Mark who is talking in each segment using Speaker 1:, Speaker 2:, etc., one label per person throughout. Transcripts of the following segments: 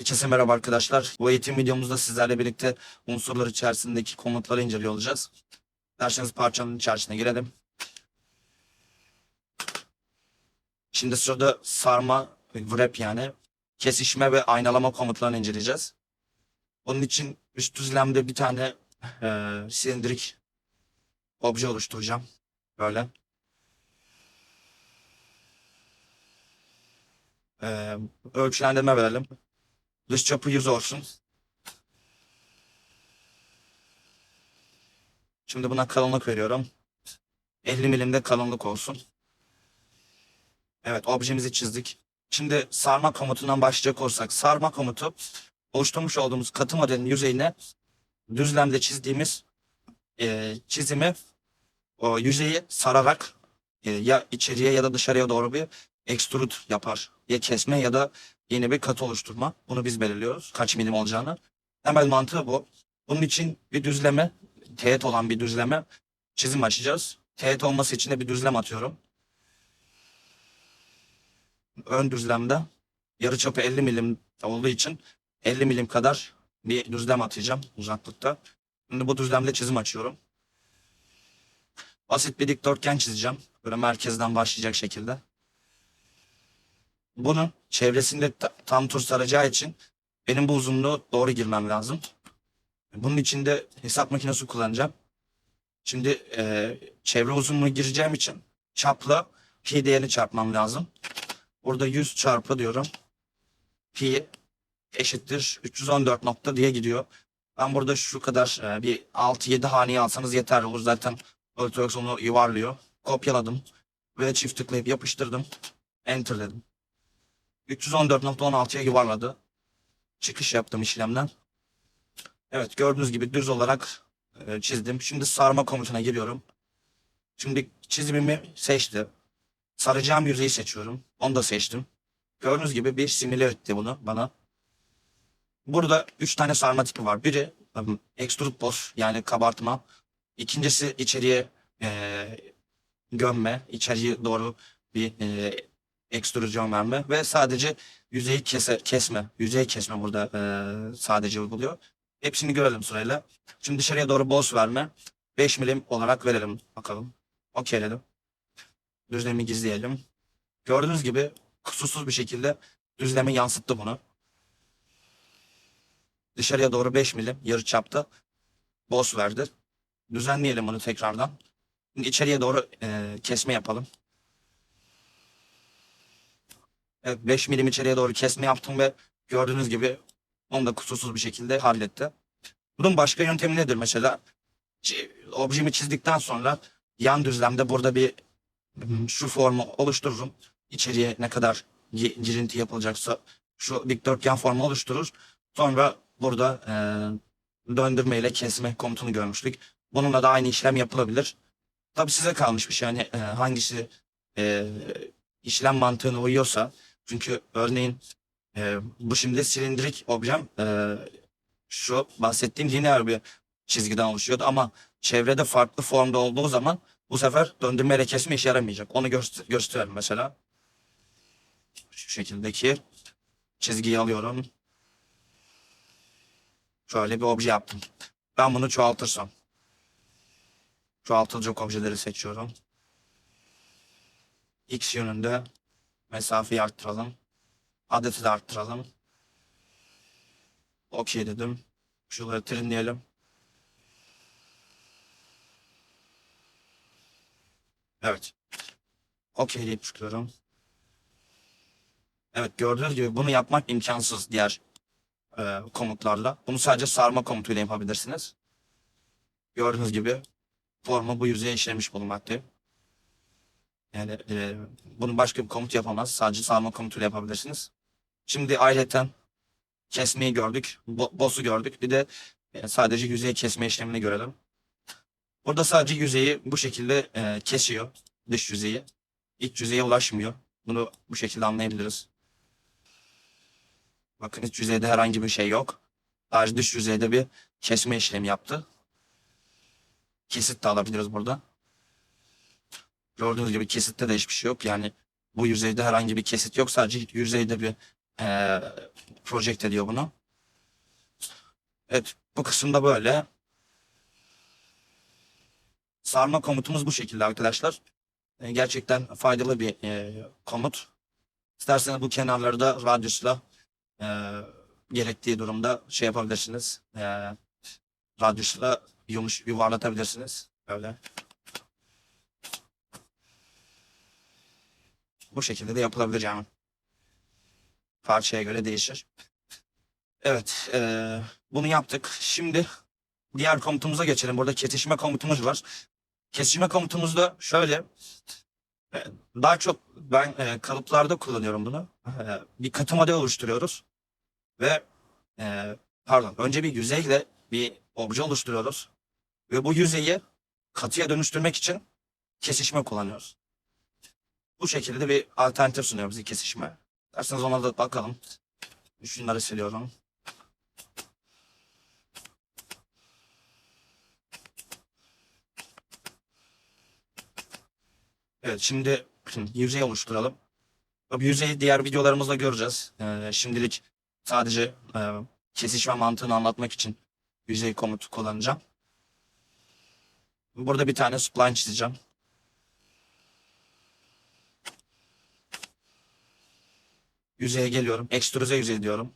Speaker 1: Herkese merhaba arkadaşlar. Bu eğitim videomuzda sizlerle birlikte unsurlar içerisindeki komutları inceliyor olacağız. Derseniz parçanın içerisine girelim. Şimdi sırada sarma, wrap yani kesişme ve aynalama komutlarını inceleyeceğiz. Onun için üst düzlemde bir tane eee silindirik obje oluşturacağım. Böyle. Eee ölçülendirme verelim. Dış çapı 100 olsun. Şimdi buna kalınlık veriyorum. 50 milimde kalınlık olsun. Evet objemizi çizdik. Şimdi sarma komutundan başlayacak olursak sarma komutu oluşturmuş olduğumuz katı modelin yüzeyine düzlemde çizdiğimiz e, çizimi o yüzeyi sararak e, ya içeriye ya da dışarıya doğru bir extrude yapar. Ya kesme ya da yeni bir katı oluşturma. Bunu biz belirliyoruz. Kaç milim olacağını. Temel mantığı bu. Bunun için bir düzleme, teğet olan bir düzleme çizim açacağız. Teğet olması için de bir düzlem atıyorum. Ön düzlemde yarıçapı 50 milim olduğu için 50 milim kadar bir düzlem atacağım uzaklıkta. Şimdi bu düzlemde çizim açıyorum. Basit bir dikdörtgen çizeceğim. Böyle merkezden başlayacak şekilde. Bunun çevresinde ta- tam tur saracağı için benim bu uzunluğu doğru girmem lazım. Bunun için de hesap makinesi kullanacağım. Şimdi e, çevre uzunluğu gireceğim için çapla pi değerini çarpmam lazım. Burada 100 çarpı diyorum. Pi eşittir 314 nokta diye gidiyor. Ben burada şu kadar e, bir 6-7 haneyi alsanız yeterli olur. Zaten Ultrax onu yuvarlıyor. Kopyaladım ve çift tıklayıp yapıştırdım. Enter dedim. 314.16'ya yuvarladı. Çıkış yaptım işlemden. Evet gördüğünüz gibi düz olarak e, çizdim. Şimdi sarma komutuna giriyorum. Şimdi çizimimi seçti. Saracağım yüzeyi seçiyorum. Onu da seçtim. Gördüğünüz gibi bir simüle etti bunu bana. Burada üç tane sarma tipi var. Biri um, extrude boss yani kabartma. İkincisi içeriye e, gömme, içeriye doğru bir e, ekstrüzyon verme ve sadece yüzeyi kese, kesme, yüzeyi kesme burada e, sadece uyguluyor. Hepsini görelim sırayla. Şimdi dışarıya doğru boss verme. 5 milim olarak verelim bakalım. Okeyledim. Düzlemi gizleyelim. Gördüğünüz gibi kusursuz bir şekilde düzlemi yansıttı bunu. Dışarıya doğru 5 milim yarı çapta boss verdi. Düzenleyelim bunu tekrardan. İçeriye doğru e, kesme yapalım. Evet 5 milim içeriye doğru kesme yaptım ve gördüğünüz gibi onu da kusursuz bir şekilde halletti. Bunun başka yöntemi nedir mesela? Objemi çizdikten sonra yan düzlemde burada bir hmm, şu formu oluştururum. İçeriye ne kadar gi- girinti yapılacaksa şu dikdörtgen formu oluşturur. Sonra burada e, döndürme ile kesme komutunu görmüştük. Bununla da aynı işlem yapılabilir. Tabii size kalmış bir şey. Yani e, hangisi e, işlem mantığına uyuyorsa. Çünkü örneğin e, bu şimdi silindirik objem e, şu bahsettiğim lineer bir çizgiden oluşuyordu ama çevrede farklı formda olduğu zaman bu sefer döndürmeyle kesme işe yaramayacak. Onu göster gösterelim mesela. Şu şekildeki çizgiyi alıyorum. Şöyle bir obje yaptım. Ben bunu çoğaltırsam. Çoğaltılacak objeleri seçiyorum. X yönünde mesafeyi arttıralım. Adeti de arttıralım. Okey dedim. Şuraları trimleyelim. Evet. Okey deyip çıkıyorum. Evet gördüğünüz gibi bunu yapmak imkansız diğer e, komutlarla. Bunu sadece sarma komutuyla yapabilirsiniz. Gördüğünüz gibi formu bu yüzeye işlemiş bulunmaktayım. Yani e, bunu başka bir komut yapamaz. Sadece sarma komutuyla yapabilirsiniz. Şimdi ayrıca kesmeyi gördük. Bo boss'u gördük. Bir de e, sadece yüzey kesme işlemini görelim. Burada sadece yüzeyi bu şekilde e, kesiyor. Dış yüzeyi. İç yüzeye ulaşmıyor. Bunu bu şekilde anlayabiliriz. Bakın iç yüzeyde herhangi bir şey yok. Sadece dış yüzeyde bir kesme işlemi yaptı. Kesit de alabiliriz burada. Gördüğünüz gibi kesitte de hiçbir şey yok. Yani bu yüzeyde herhangi bir kesit yok. Sadece yüzeyde bir e, project ediyor bunu. Evet bu kısımda böyle. Sarma komutumuz bu şekilde arkadaşlar. E, gerçekten faydalı bir e, komut. İsterseniz bu kenarları da radyusla e, gerektiği durumda şey yapabilirsiniz. E, radyusla yumuş yuvarlatabilirsiniz. Böyle. Bu şekilde de yapılabilir yani. Parçaya göre değişir. Evet, eee, bunu yaptık. Şimdi diğer komutumuza geçelim. Burada kesişme komutumuz var. Kesişme komutumuzda şöyle, e, daha çok ben e, kalıplarda kullanıyorum bunu. E, bir katı model oluşturuyoruz ve e, pardon, önce bir yüzeyle bir obje oluşturuyoruz ve bu yüzeyi katıya dönüştürmek için kesişme kullanıyoruz. Bu şekilde bir alternatif sunuyor bize kesişme. Derseniz ona da bakalım. Şunları siliyorum. Evet şimdi yüzey oluşturalım. Bu yüzeyi diğer videolarımızda göreceğiz. Ee, şimdilik sadece e, kesişme mantığını anlatmak için yüzey komutu kullanacağım. Burada bir tane spline çizeceğim. Yüzeye geliyorum. Ekstrüze yüzey diyorum.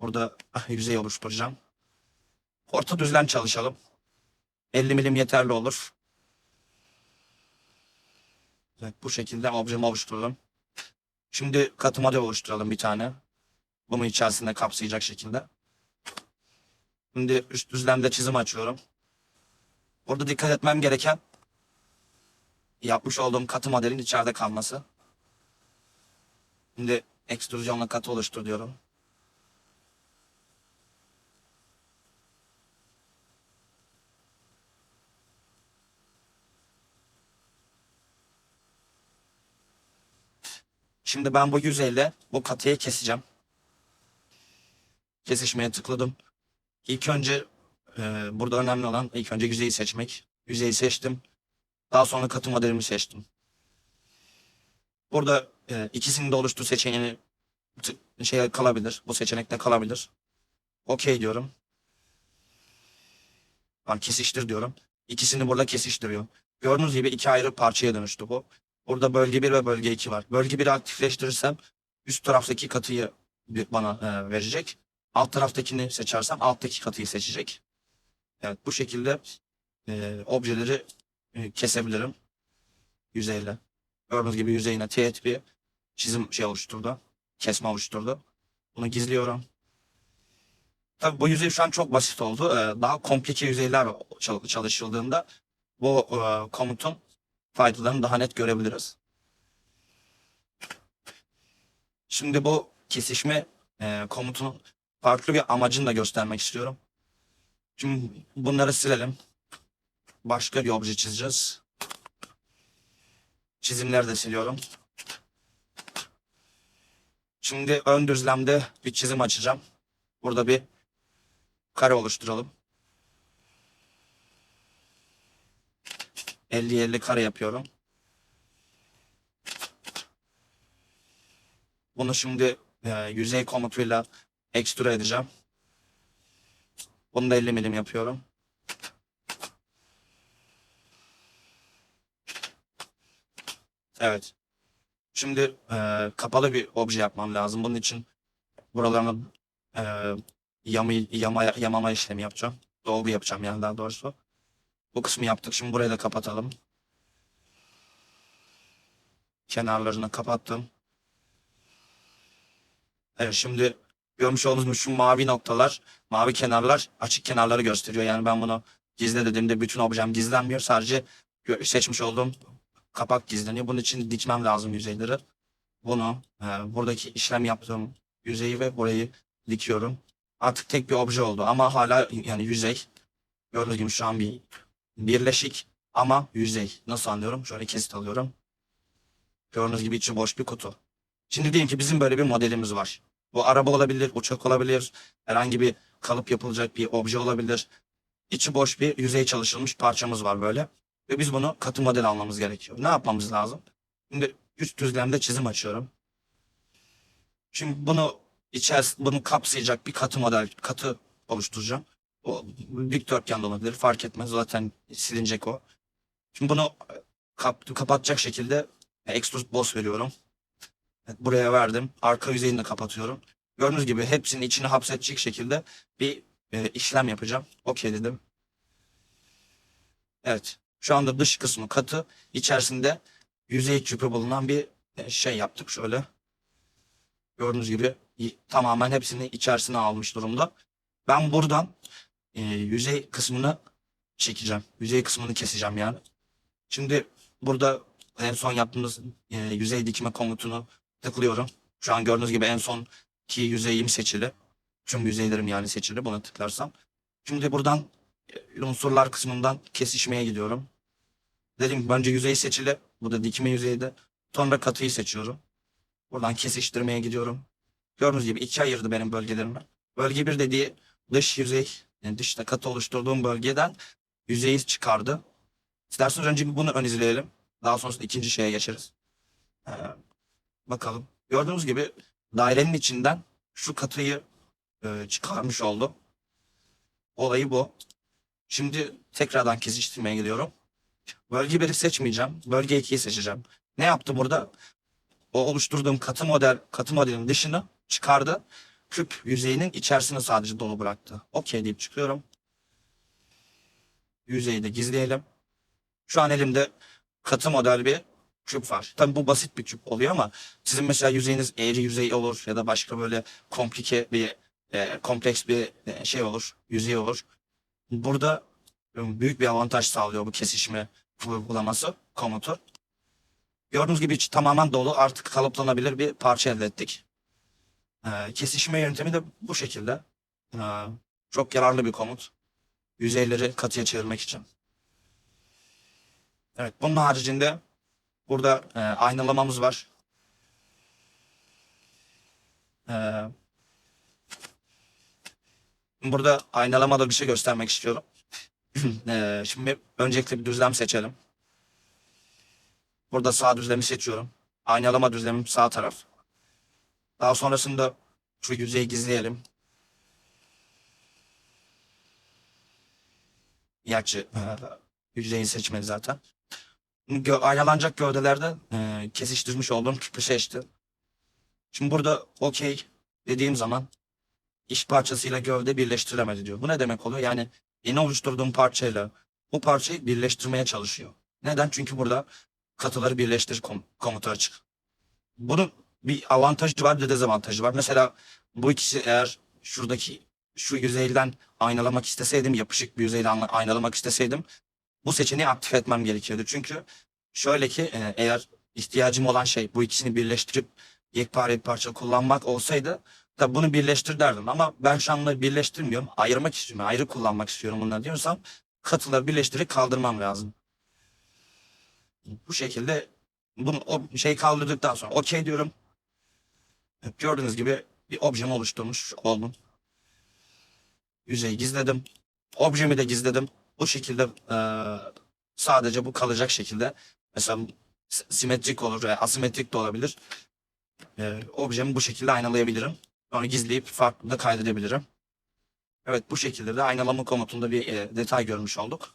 Speaker 1: Burada ah, yüzey oluşturacağım. Orta düzlem çalışalım. 50 milim yeterli olur. Evet, bu şekilde objemi oluşturalım. Şimdi katı model oluşturalım bir tane. Bunu içerisinde kapsayacak şekilde. Şimdi üst düzlemde çizim açıyorum. Burada dikkat etmem gereken yapmış olduğum katı modelin içeride kalması. Şimdi ekstrüzyonla katı oluştur diyorum. Şimdi ben bu yüzeyle bu katıyı keseceğim. Kesişmeye tıkladım. İlk önce e, burada önemli olan ilk önce yüzeyi seçmek. Yüzeyi seçtim. Daha sonra katı modelimi seçtim. Burada e, ikisinin de oluştuğu seçeneğini şey kalabilir. Bu seçenekte kalabilir. Okey diyorum. Ben kesiştir diyorum. İkisini burada kesiştiriyor. Gördüğünüz gibi iki ayrı parçaya dönüştü bu. Burada bölge 1 ve bölge 2 var. Bölge 1'i aktifleştirirsem üst taraftaki katıyı bana e, verecek. Alt taraftakini seçersem alttaki katıyı seçecek. Evet bu şekilde e, objeleri e, kesebilirim yüzeyle. Gördüğünüz gibi yüzeyine teğet bir çizim şey oluşturdu. Kesme oluşturdu. Bunu gizliyorum. Tabii bu yüzey şu an çok basit oldu. Ee, Daha komplike yüzeyler çal- çalışıldığında bu e, komutun faydalarını daha net görebiliriz. Şimdi bu kesişme e, komutunun farklı bir amacını da göstermek istiyorum. Şimdi bunları silelim. Başka bir obje çizeceğiz. Çizimleri de siliyorum. Şimdi ön düzlemde bir çizim açacağım. Burada bir kare oluşturalım. 50-50 kare yapıyorum. Bunu şimdi e, yüzey komutuyla ekstrüe edeceğim. Bunu da 50 milim yapıyorum. Evet. Şimdi e, kapalı bir obje yapmam lazım. Bunun için buralarını e, yamı, yama, yamama işlemi yapacağım. Dolgu yapacağım yani daha doğrusu. Bu kısmı yaptık. Şimdi burayı da kapatalım. Kenarlarını kapattım. Evet şimdi görmüş olduğunuz şu mavi noktalar, mavi kenarlar açık kenarları gösteriyor. Yani ben bunu gizle dediğimde bütün objem gizlenmiyor. Sadece seçmiş olduğum kapak gizleniyor. Bunun için dikmem lazım yüzeyleri. Bunu e, buradaki işlem yaptığım yüzeyi ve burayı dikiyorum. Artık tek bir obje oldu ama hala yani yüzey. Gördüğünüz gibi şu an bir birleşik ama yüzey. Nasıl anlıyorum? Şöyle kesit alıyorum. Gördüğünüz gibi içi boş bir kutu. Şimdi diyelim ki bizim böyle bir modelimiz var. Bu araba olabilir, uçak olabilir, herhangi bir kalıp yapılacak bir obje olabilir. İçi boş bir yüzey çalışılmış parçamız var böyle. Ve biz bunu katı model almamız gerekiyor. Ne yapmamız lazım? Şimdi üst düzlemde çizim açıyorum. Şimdi bunu içerisinde bunu kapsayacak bir katı model, katı oluşturacağım. O dikdörtgen de olabilir fark etmez zaten silinecek o. Şimdi bunu kap, kapatacak şekilde extrude boss veriyorum. Evet, buraya verdim. Arka yüzeyini de kapatıyorum. Gördüğünüz gibi hepsinin içine hapsedecek şekilde bir e, işlem yapacağım. Okey dedim. Evet. Şu anda dış kısmı katı. içerisinde yüzey küpü bulunan bir e, şey yaptık şöyle. Gördüğünüz gibi tamamen hepsini içerisine almış durumda. Ben buradan e, yüzey kısmını çekeceğim. Yüzey kısmını keseceğim yani. Şimdi burada en son yaptığımız e, yüzey dikme komutunu tıklıyorum. Şu an gördüğünüz gibi en son ki yüzeyim seçili. Tüm yüzeylerim yani seçili buna tıklarsam. Şimdi buradan e, unsurlar kısmından kesişmeye gidiyorum. Dediğim gibi önce yüzey seçili. Burada dikme yüzeyde. Sonra katıyı seçiyorum. Buradan kesiştirmeye gidiyorum. Gördüğünüz gibi ikiye ayırdı benim bölgelerimi. Bölge bir dediği dış yüzey, yani dışta katı oluşturduğum bölgeden yüzeyi çıkardı. İsterseniz önce bunu ön izleyelim. Daha sonrasında ikinci şeye geçeriz. Ee, bakalım. Gördüğünüz gibi dairenin içinden şu katıyı e, çıkarmış oldu. Olayı bu. Şimdi tekrardan kesiştirmeye gidiyorum. Bölge 1'i seçmeyeceğim. Bölge 2'yi seçeceğim. Ne yaptı burada? O oluşturduğum katı model, katı modelin dışını çıkardı. Küp yüzeyinin içerisini sadece dolu bıraktı. Okey deyip çıkıyorum. Yüzeyi de gizleyelim. Şu an elimde katı model bir küp var. Tabii bu basit bir küp oluyor ama sizin mesela yüzeyiniz eğri yüzey olur ya da başka böyle komplike bir e, kompleks bir e, şey olur, yüzey olur. Burada büyük bir avantaj sağlıyor bu kesişme uygulaması, komutu. Gördüğünüz gibi tamamen dolu artık kalıplanabilir bir parça elde ettik. E, kesişme yöntemi de bu şekilde. E, çok yararlı bir komut. Yüzeyleri katıya çevirmek için. Evet bunun haricinde burada e, aynalamamız var. E, burada aynalamada bir şey göstermek istiyorum. E, şimdi öncelikle bir düzlem seçelim. Burada sağ düzlemi seçiyorum. Aynalama düzlemim sağ taraf. Daha sonrasında şu yüzeyi gizleyelim. Gerçi e, yüzeyi seçmedi zaten. Gö aynalanacak gövdelerde e, kesiştirmiş olduğum küpü seçti. Şimdi burada okey dediğim zaman iş parçasıyla gövde birleştirilemedi diyor. Bu ne demek oluyor? Yani yeni oluşturduğum parçayla bu parçayı birleştirmeye çalışıyor. Neden? Çünkü burada katıları birleştir kom komutu açık. Bunun bir avantajı var bir de dezavantajı var. Mesela bu ikisi eğer şuradaki şu yüzeyden aynalamak isteseydim, yapışık bir yüzeyle ayna- aynalamak isteseydim bu seçeneği aktif etmem gerekiyordu. Çünkü şöyle ki e, eğer ihtiyacım olan şey bu ikisini birleştirip yekpare bir parça kullanmak olsaydı tabi bunu birleştir derdim ama ben şu anda birleştirmiyorum. Ayırmak istiyorum. Ayrı kullanmak istiyorum bunları diyorsam katıları birleştirip kaldırmam lazım. Bu şekilde bunu o şey kaldırdıktan sonra okey diyorum. Gördüğünüz gibi bir objemi oluşturmuş oldum. Yüzeyi gizledim. Objemi de gizledim. Bu şekilde eee, sadece bu kalacak şekilde mesela simetrik olur asimetrik de olabilir. Eee objemi bu şekilde aynalayabilirim. Sonra gizleyip farklı da kaydedebilirim. Evet bu şekilde de aynalama komutunda bir e, detay görmüş olduk.